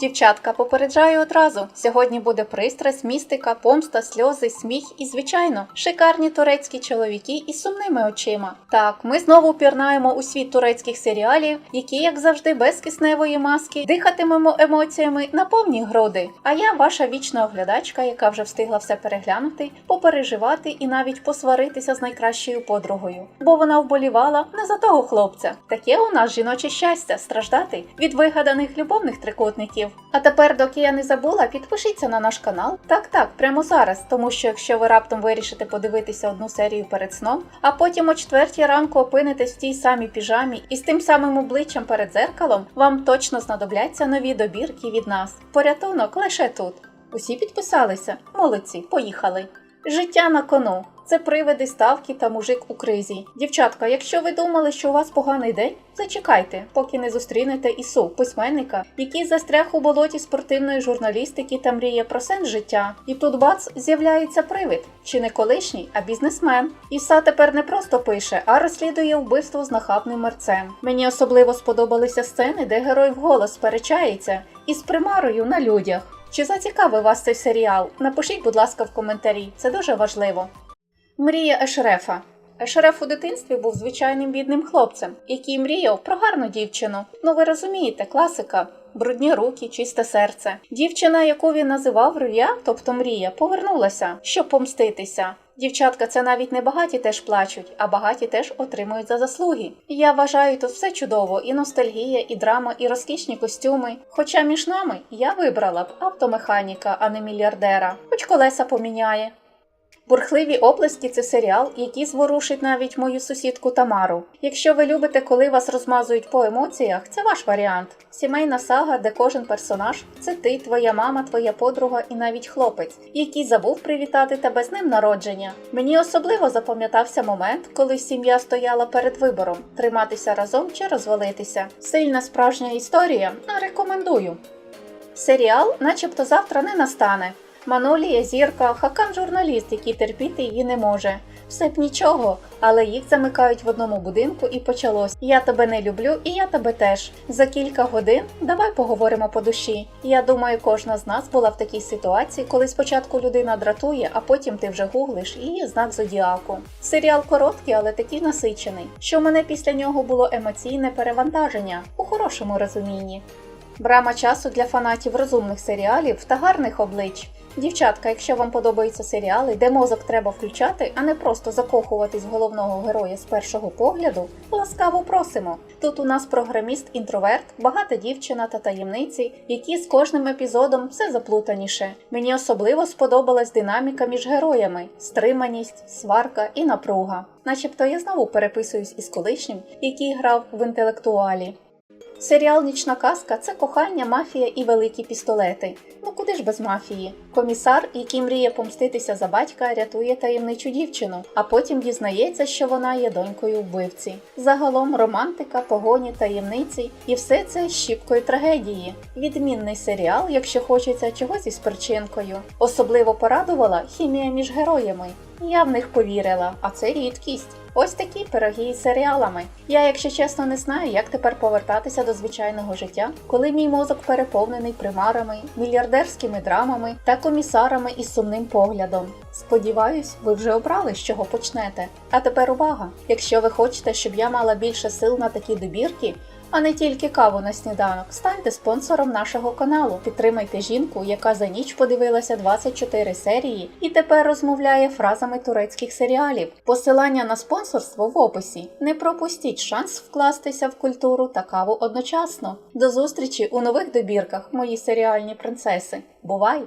дівчатка, попереджаю одразу. Сьогодні буде пристрасть, містика, помста, сльози, сміх і, звичайно, шикарні турецькі чоловіки із сумними очима. Так, ми знову пірнаємо у світ турецьких серіалів, які, як завжди, без кисневої маски, дихатимемо емоціями на повні груди. А я ваша вічна оглядачка, яка вже встигла все переглянути, попереживати і навіть посваритися з найкращою подругою, бо вона вболівала не за того хлопця. Таке у нас жіноче щастя страждати від вигаданих любовних трикутників. А тепер, доки я не забула, підпишіться на наш канал. Так, так, прямо зараз, тому що якщо ви раптом вирішите подивитися одну серію перед сном, а потім о четвертій ранку опинитесь в тій самій піжамі і з тим самим обличчям перед зеркалом, вам точно знадобляться нові добірки від нас. Порятунок лише тут. Усі підписалися? Молодці, поїхали. Життя на кону. Це привиди ставки та мужик у кризі. Дівчатка, якщо ви думали, що у вас поганий день, зачекайте, поки не зустрінете Ісу, письменника, який застряг у болоті спортивної журналістики та мріє про сенс життя. І тут бац з'являється привид, чи не колишній, а бізнесмен. Іса тепер не просто пише, а розслідує вбивство з нахабним мерцем. Мені особливо сподобалися сцени, де герой вголос сперечається із примарою на людях. Чи зацікавив вас цей серіал? Напишіть, будь ласка, в коментарі, це дуже важливо. Мрія Ешрефа. Ешреф у дитинстві був звичайним бідним хлопцем, який мріяв про гарну дівчину. Ну ви розумієте, класика. Брудні руки, чисте серце. Дівчина, яку він називав Рия, тобто мрія, повернулася, щоб помститися. Дівчатка, це навіть не багаті теж плачуть, а багаті теж отримують за заслуги. Я вважаю тут все чудово: і ностальгія, і драма, і розкішні костюми. Хоча між нами я вибрала б автомеханіка, а не мільярдера, хоч колеса поміняє. Бурхливі оплески це серіал, який зворушить навіть мою сусідку Тамару. Якщо ви любите, коли вас розмазують по емоціях, це ваш варіант. Сімейна сага, де кожен персонаж це ти, твоя мама, твоя подруга і навіть хлопець, який забув привітати тебе з ним народження. Мені особливо запам'ятався момент, коли сім'я стояла перед вибором триматися разом чи розвалитися. Сильна справжня історія. Рекомендую. Серіал, начебто, завтра не настане. Манолія зірка, хакан журналіст, який терпіти її не може. Все б нічого, але їх замикають в одному будинку і почалось. Я тебе не люблю, і я тебе теж. За кілька годин давай поговоримо по душі. Я думаю, кожна з нас була в такій ситуації, коли спочатку людина дратує, а потім ти вже гуглиш є знак зодіаку. Серіал короткий, але такий насичений, що мене після нього було емоційне перевантаження у хорошому розумінні. Брама часу для фанатів розумних серіалів та гарних облич. Дівчатка, якщо вам подобаються серіали, де мозок треба включати, а не просто закохуватись головного героя з першого погляду, ласкаво просимо. Тут у нас програміст-інтроверт, багата дівчина та таємниці, які з кожним епізодом все заплутаніше. Мені особливо сподобалась динаміка між героями, стриманість, сварка і напруга. Начебто я знову переписуюсь із колишнім, який грав в інтелектуалі. Серіал Нічна казка це кохання, мафія і великі пістолети. Ну куди ж без мафії? Комісар, який мріє помститися за батька, рятує таємничу дівчину, а потім дізнається, що вона є донькою вбивці. Загалом романтика, погоні, таємниці і все це щіпкою трагедії. Відмінний серіал, якщо хочеться чогось із перчинкою. Особливо порадувала хімія між героями. Я в них повірила, а це рідкість. Ось такі пироги із серіалами. Я, якщо чесно, не знаю, як тепер повертатися до звичайного життя, коли мій мозок переповнений примарами, мільярдерськими драмами та комісарами із сумним поглядом. Сподіваюсь, ви вже обрали, з чого почнете. А тепер увага! Якщо ви хочете, щоб я мала більше сил на такі добірки, а не тільки каву на сніданок, станьте спонсором нашого каналу. Підтримайте жінку, яка за ніч подивилася 24 серії і тепер розмовляє фразами турецьких серіалів. Посилання на спонсорство в описі. Не пропустіть шанс вкластися в культуру та каву одночасно. До зустрічі у нових добірках, мої серіальні принцеси. Бувай!